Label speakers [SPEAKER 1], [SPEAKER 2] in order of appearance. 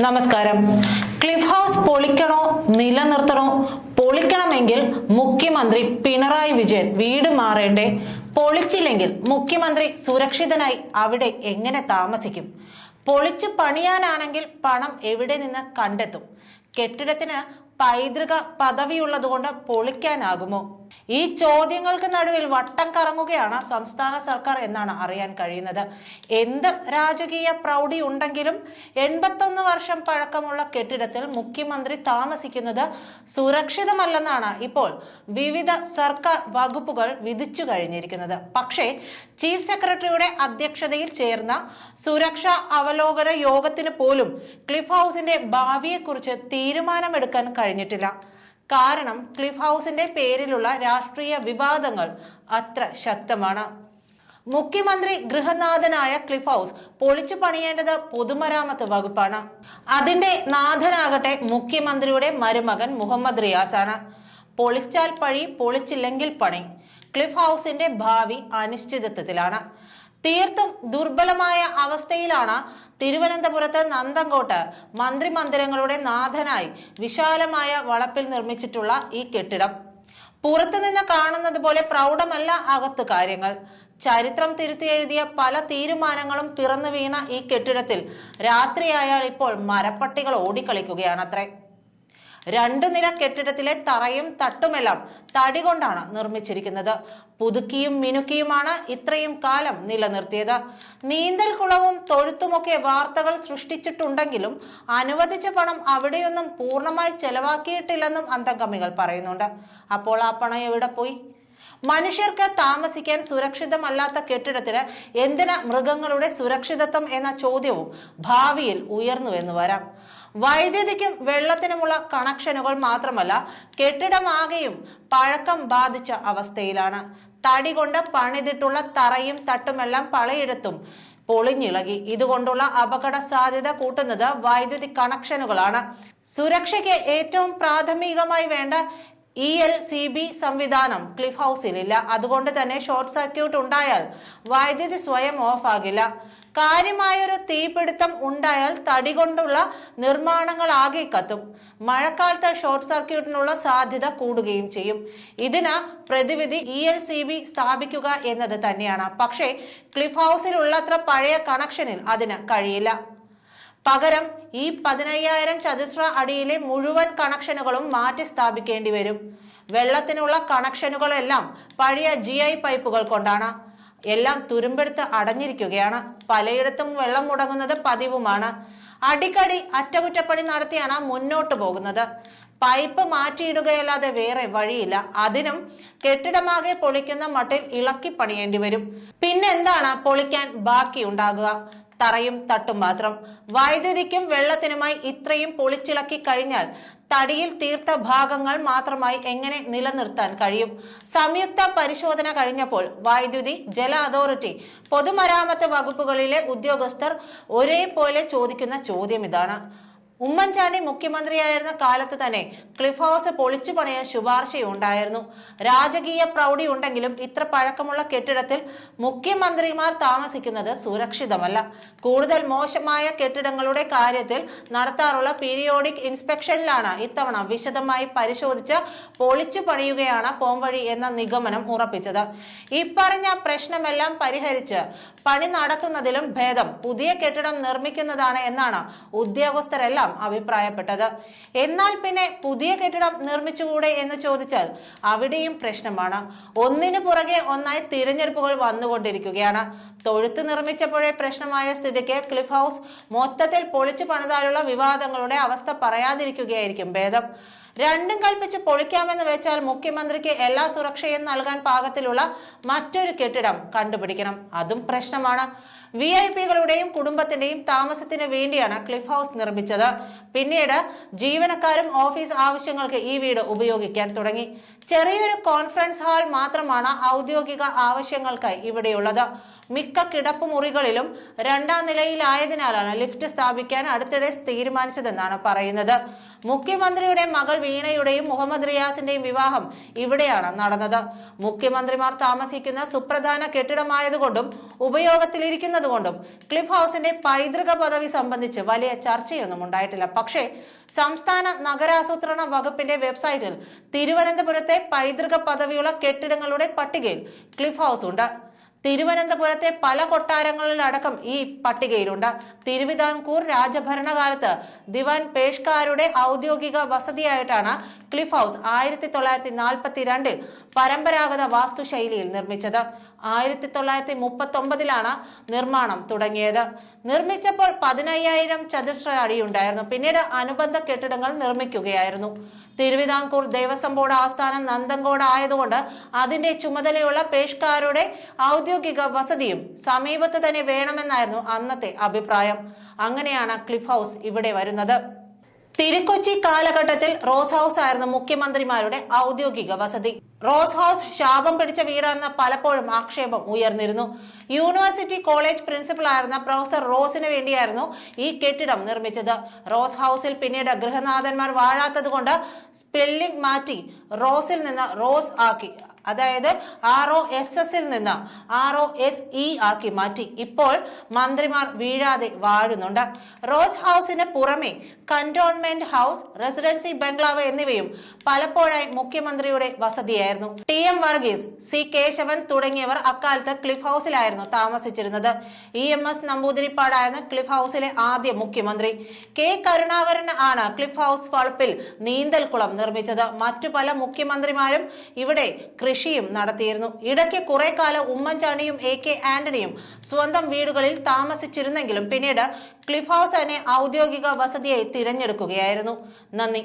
[SPEAKER 1] നമസ്കാരം. Cliff house പൊളിക്കണോ നിലനിർത്തണോ? പൊളിക്കണമെങ്കിൽ മുഖ്യമന്ത്രി പിണറായി വിജയൻ വീട് മാറേണ്ടേ? പൊളിച്ചില്ലെങ്കിൽ മുഖ്യമന്ത്രി സുരക്ഷിതനായി അവിടെ എങ്ങനെ താമസിക്കും? പൊളിച്ചു പണിയാനാണെങ്കിൽ പണം എവിടെ നിന്ന് കണ്ടെത്തും? കെട്ടിടത്തിന് പൈതൃക പദവിയുള്ളതുകൊണ്ട് പൊളിക്കാനാകുമോ? ഈ ചോദ്യങ്ങൾക്ക് നടുവിൽ വട്ടം കറങ്ങുകയാണ് സംസ്ഥാന സർക്കാർ എന്നാണ് അറിയാൻ കഴിയുന്നത്. എന്ത് രാജകീയ പ്രൗഢി ഉണ്ടെങ്കിലും എൺപത്തൊന്ന് വർഷം പഴക്കമുള്ള കെട്ടിടത്തിൽ മുഖ്യമന്ത്രി താമസിക്കുന്നത് സുരക്ഷിതമല്ലെന്നാണ് ഇപ്പോൾ വിവിധ സർക്കാർ വകുപ്പുകൾ വിധിച്ചു കഴിഞ്ഞിരിക്കുന്നത്. പക്ഷേ ചീഫ് സെക്രട്ടറിയുടെ അധ്യക്ഷതയിൽ ചേർന്ന സുരക്ഷാ അവലോകന യോഗത്തിന് പോലും ക്ലിഫ് ഹൗസിന്റെ ഭാവിയെക്കുറിച്ച് തീരുമാനമെടുക്കാൻ കഴിഞ്ഞിട്ടില്ല. കാരണം ക്ലിഫ് ഹൗസിന്റെ പേരിലുള്ള രാഷ്ട്രീയ വിവാദങ്ങൾ അത്ര ശക്തമാണ്. മുഖ്യമന്ത്രി ഗൃഹനാഥനായ ക്ലിഫ് ഹൗസ് പൊളിച്ചു പണിയേണ്ടത് പൊതുമരാമത്ത് വകുപ്പാണ്. അതിന്റെ നാഥനാകട്ടെ മുഖ്യമന്ത്രിയുടെ മരുമകൻ മുഹമ്മദ് റിയാസ് ആണ്. പൊളിച്ചാൽ പഴി പൊളിച്ചില്ലെങ്കിൽ പണി. ക്ലിഫ് ഹൗസിന്റെ ഭാവി അനിശ്ചിതത്വത്തിലാണ്. തീർത്തും ദുർബലമായ അവസ്ഥയിലാണ് തിരുവനന്തപുരത്ത് നന്തങ്കോട്ട് മന്ത്രിമന്ദിരങ്ങളുടെ നാഥനായി വിശാലമായ വളപ്പിൽ നിർമ്മിച്ചിട്ടുള്ള ഈ കെട്ടിടം. പുറത്തുനിന്ന് കാണുന്നത് പോലെ പ്രൗഢമല്ല അകത്ത് കാര്യങ്ങൾ. ചരിത്രം തിരുത്തി എഴുതിയ പല തീരുമാനങ്ങളും പിറന്നു വീണ ഈ കെട്ടിടത്തിൽ രാത്രിയായാൽ ഇപ്പോൾ മരപ്പട്ടികൾ ഓടിക്കളിക്കുകയാണത്രേ. രണ്ടു നില കെട്ടിടത്തിലെ തറയും തട്ടുമെല്ലാം തടി കൊണ്ടാണ് നിർമ്മിച്ചിരിക്കുന്നത്. പുതുക്കിയും മിനുക്കിയുമാണ് ഇത്രയും കാലം നിലനിർത്തിയത്. നീന്തൽ കുളവും തൊഴുത്തുമൊക്കെ വാർത്തകൾ സൃഷ്ടിച്ചിട്ടുണ്ടെങ്കിലും അനുവദിച്ച പണം അവിടെയൊന്നും പൂർണമായി ചെലവാക്കിയിട്ടില്ലെന്നും അന്തംഗമികൾ പറയുന്നുണ്ട്. അപ്പോൾ ആ പണം എവിടെ പോയി? മനുഷ്യർക്ക് താമസിക്കാൻ സുരക്ഷിതമല്ലാത്ത കെട്ടിടത്തിന് എന്തിനാ മൃഗങ്ങളുടെ സുരക്ഷിതത്വം എന്ന ചോദ്യവും ഭാവിയിൽ ഉയർന്നുവെന്ന് വരാം. വൈദ്യുതിക്കും വെള്ളത്തിനുമുള്ള കണക്ഷനുകൾ മാത്രമല്ല കെട്ടിടമാകെയും പഴക്കം ബാധിച്ച അവസ്ഥയിലാണ്. തടി കൊണ്ട് പണിതിട്ടുള്ള തറയും തട്ടുമെല്ലാം പലയിടത്തും പൊളിഞ്ഞിളകി. ഇതുകൊണ്ടുള്ള അപകട സാധ്യത കൂട്ടുന്നത് വൈദ്യുതി കണക്ഷനുകളാണ്. സുരക്ഷയ്ക്ക് ഏറ്റവും പ്രാഥമികമായി വേണ്ട ഇ എൽ സി ബി സംവിധാനം ക്ലിഫ് ഹൗസിൽ ഇല്ല അതുകൊണ്ട് തന്നെ ഷോർട്ട് സർക്യൂട്ട് ഉണ്ടായാൽ വൈദ്യുതി സ്വയം ഓഫ് ആകില്ല. കാര്യമായൊരു തീപിടുത്തം ഉണ്ടായാൽ തടി കൊണ്ടുള്ള നിർമ്മാണങ്ങൾ ആകെ കത്തും. മഴക്കാലത്ത് ഷോർട്ട് സർക്യൂട്ടിനുള്ള സാധ്യത കൂടുകയും ചെയ്യും. ഇതിന് പ്രതിവിധി ഇ എൽ സി ബി സ്ഥാപിക്കുക എന്നത് തന്നെയാണ്. പക്ഷേ ക്ലിഫ് ഹൗസിലുള്ളത്ര പഴയ കണക്ഷനിൽ അതിന് കഴിയില്ല. പകരം ഈ പതിനയ്യായിരം ചതുശ്ര അടിയിലെ മുഴുവൻ കണക്ഷനുകളും മാറ്റി സ്ഥാപിക്കേണ്ടി വരും. വെള്ളത്തിനുള്ള കണക്ഷനുകളെല്ലാം പഴയ ജി ഐ പൈപ്പുകൾ കൊണ്ടാണ്. എല്ലാം തുരുമ്പെടുത്ത് അടഞ്ഞിരിക്കുകയാണ്. പലയിടത്തും വെള്ളം മുടങ്ങുന്നത് പതിവുമാണ്. അടിക്കടി അറ്റകുറ്റപ്പണി നടത്തിയാണ് മുന്നോട്ട് പോകുന്നത്. പൈപ്പ് മാറ്റിയിടുകയല്ലാതെ വേറെ വഴിയില്ല. അതിനും കെട്ടിടമാകെ പൊളിക്കുന്ന മട്ടിൽ ഇളക്കി പണിയേണ്ടി വരും. പിന്നെന്താണ് പൊളിക്കാൻ ബാക്കിയുണ്ടാകുക? തറയും തട്ടും മാത്രം. വൈദ്യുതിക്കും വെള്ളത്തിനുമായി ഇത്രയും പൊളിച്ചിളക്കി കഴിഞ്ഞാൽ തടിയിൽ തീർത്ത ഭാഗങ്ങൾ മാത്രമായി എങ്ങനെ നിലനിർത്താൻ കഴിയും? സംയുക്ത പരിശോധന കഴിഞ്ഞപ്പോൾ വൈദ്യുതി ജല അതോറിറ്റി പൊതുമരാമത്ത് വകുപ്പുകളിലെ ഉദ്യോഗസ്ഥർ ഒരേപോലെ ചോദിക്കുന്ന ചോദ്യം ഇതാണ്. ഉമ്മൻചാണ്ടി മുഖ്യമന്ത്രിയായിരുന്ന കാലത്ത് തന്നെ ക്ലിഫ് ഹൗസ് പൊളിച്ചു പണിയാൻ ശുപാർശയുണ്ടായിരുന്നു. രാജകീയ പ്രൗഢി ഉണ്ടെങ്കിലും ഇത്ര പഴക്കമുള്ള കെട്ടിടത്തിൽ മുഖ്യമന്ത്രിമാർ താമസിക്കുന്നത് സുരക്ഷിതമല്ല. കൂടുതൽ മോശമായ കെട്ടിടങ്ങളുടെ കാര്യത്തിൽ നടത്താറുള്ള പീരിയോഡിക് ഇൻസ്പെക്ഷനിലാണ് ഇത്തവണ വിശദമായി പരിശോധിച്ച് പൊളിച്ചു പണിയുകയാണ് പോംവഴി എന്ന നിഗമനം ഉറപ്പിച്ചത്. ഇപ്പറഞ്ഞ പ്രശ്നമെല്ലാം പരിഹരിച്ച് പണി നടത്തുന്നതിലും ഭേദം പുതിയ കെട്ടിടം നിർമ്മിക്കുന്നതാണ് എന്നാണ് ഉദ്യോഗസ്ഥരെല്ലാം അഭിപ്രായപ്പെട്ടത്. എന്നാൽ പിന്നെ പുതിയ കെട്ടിടം നിർമ്മിച്ചുകൂടെ എന്ന് ചോദിച്ചാൽ അവിടെയും പ്രശ്നമാണ്. ഒന്നിനു പുറകെ ഒന്നായി തിരഞ്ഞെടുപ്പുകൾ വന്നുകൊണ്ടിരിക്കുകയാണ്. തൊഴുത്ത് നിർമ്മിച്ചപ്പോഴേ പ്രശ്നമായ സ്ഥിതിക്ക് ക്ലിഫ് ഹൗസ് മൊത്തത്തിൽ പൊളിച്ചു പണിതാലുള്ള വിവാദങ്ങളുടെ അവസ്ഥ പറയാതിരിക്കുകയായിരിക്കും ഭേദം. രണ്ടും കൽപ്പിച്ച് പൊളിക്കാമെന്ന് വെച്ചാൽ മുഖ്യമന്ത്രിക്ക് എല്ലാ സുരക്ഷയും നൽകാൻ പാകത്തിലുള്ള മറ്റൊരു കെട്ടിടം കണ്ടുപിടിക്കണം. അതും പ്രശ്നമാണ്. വി ഐ പികളുടെയും കുടുംബത്തിന്റെയും താമസത്തിന് വേണ്ടിയാണ് ക്ലിഫ് ഹൗസ് നിർമ്മിച്ചത്. പിന്നീട് ജീവനക്കാരും ഓഫീസ് ആവശ്യങ്ങൾക്ക് ഈ വീട് ഉപയോഗിക്കാൻ തുടങ്ങി. ചെറിയൊരു കോൺഫറൻസ് ഹാൾ മാത്രമാണ് ഔദ്യോഗിക ആവശ്യങ്ങൾക്കായി ഇവിടെയുള്ളത്. മിക്ക കിടപ്പ് മുറികളിലും രണ്ടാം നിലയിലായതിനാലാണ് ലിഫ്റ്റ് സ്ഥാപിക്കാൻ അടുത്തിടെ തീരുമാനിച്ചതെന്നാണ് പറയുന്നത്. മുഖ്യമന്ത്രിയുടെ മകൾ വീണയുടെയും മുഹമ്മദ് റിയാസിന്റെയും വിവാഹം ഇവിടെയാണ് നടന്നത്. മുഖ്യമന്ത്രിമാർ താമസിക്കുന്ന സുപ്രധാന കെട്ടിടമായതുകൊണ്ടും ഉപയോഗത്തിലിരിക്കുന്നതുകൊണ്ടും ക്ലിഫ് ഹൗസിന്റെ പൈതൃക പദവി സംബന്ധിച്ച് വലിയ ചർച്ചയൊന്നും ഉണ്ടായിട്ടില്ല. പക്ഷേ സംസ്ഥാന നഗരാസൂത്രണ വകുപ്പിന്റെ വെബ്സൈറ്റിൽ തിരുവനന്തപുരത്തെ പൈതൃക പദവിയുള്ള കെട്ടിടങ്ങളുടെ പട്ടികയിൽ ക്ലിഫ് ഹൗസ് ഉണ്ട്. തിരുവനന്തപുരത്തെ പല കൊട്ടാരങ്ങളിലടക്കം ഈ പട്ടികയിലുണ്ട്. തിരുവിതാംകൂർ രാജഭരണകാലത്ത് ദിവാൻ പേഷ്കാരുടെ ഔദ്യോഗിക വസതിയായിട്ടാണ് ക്ലിഫ് ഹൗസ് ആയിരത്തി തൊള്ളായിരത്തി നാൽപ്പത്തി രണ്ടിൽ പരമ്പരാഗത വാസ്തുശൈലിയിൽ നിർമ്മിച്ചത്. ആയിരത്തി തൊള്ളായിരത്തി മുപ്പത്തി ഒമ്പതിലാണ് നിർമ്മാണം തുടങ്ങിയത്. നിർമ്മിച്ചപ്പോൾ പതിനയ്യായിരം ചതുശ്ര അടിയുണ്ടായിരുന്നു പിന്നീട് അനുബന്ധ കെട്ടിടങ്ങൾ നിർമ്മിക്കുകയായിരുന്നു. തിരുവിതാംകൂർ ദേവസ്വം ബോർഡ് ആസ്ഥാനം നന്ദങ്കോട് ആയതുകൊണ്ട് അതിന്റെ ചുമതലയുള്ള പേഷ്കാരുടെ ഔദ്യോഗിക വസതിയും സമീപത്ത് തന്നെ വേണമെന്നായിരുന്നു അന്നത്തെ അഭിപ്രായം. അങ്ങനെയാണ് ക്ലിഫ് ഹൗസ് ഇവിടെ വരുന്നത്. തിരുക്കൊച്ചി കാലഘട്ടത്തിൽ റോസ് ഹൗസ് ആയിരുന്നു മുഖ്യമന്ത്രിമാരുടെ ഔദ്യോഗിക വസതി. റോസ് ഹൗസ് ശാപം പിടിച്ച വീടാണെന്ന് പലപ്പോഴും ആക്ഷേപം ഉയർന്നിരുന്നു. യൂണിവേഴ്സിറ്റി കോളേജ് പ്രിൻസിപ്പൽ ആയിരുന്ന പ്രൊഫസർ റോസിന് വേണ്ടിയായിരുന്നു ഈ കെട്ടിടം നിർമ്മിച്ചത്. റോസ് ഹൗസിൽ പിന്നീട് ഗൃഹനാഥന്മാർ വാഴാത്തത് കൊണ്ട് സ്പെല്ലിംഗ് മാറ്റി റോസിൽ നിന്ന് റോസ് ആക്കി. അതായത് ആർ ഒ എസ് എസിൽ നിന്ന് ആർ ഒ എസ് ഇ ആക്കി മാറ്റി. ഇപ്പോൾ മന്ത്രിമാർ വീഴാതെ വാഴുന്നുണ്ട്. റോസ് ഹൗസിന് പുറമെ കന്റോൺമെന്റ് ഹൗസ് റെസിഡൻസി ബംഗ്ലാവ് എന്നിവയും പലപ്പോഴായി മുഖ്യമന്ത്രിയുടെ വസതിയായിരുന്നു. T M Varghese C Keshavan തുടങ്ങിയവർ അക്കാലത്ത് ക്ലിഫ് ഹൗസിലായിരുന്നു താമസിച്ചിരുന്നത്. ഇ എം എസ് നമ്പൂതിരിപ്പാടായിരുന്നു ക്ലിഫ് ഹൗസിലെ ആദ്യ മുഖ്യമന്ത്രി. കെ കരുണാകരൻ ആണ് ക്ലിഫ് ഹൗസ് വളപ്പിൽ നീന്തൽക്കുളം നിർമ്മിച്ചത്. മറ്റു പല മുഖ്യമന്ത്രിമാരും ഇവിടെ കൃഷിയും നടത്തിയിരുന്നു. ഇടയ്ക്ക് കുറെ കാലം ഉമ്മൻചാണ്ടിയും എ കെ ആന്റണിയും സ്വന്തം വീടുകളിൽ താമസിച്ചിരുന്നെങ്കിലും പിന്നീട് ക്ലിഫ് ഹൗസ് തന്നെ ഔദ്യോഗിക വസതിയായി തിരഞ്ഞെടുക്കുകയായിരുന്നു. നന്ദി.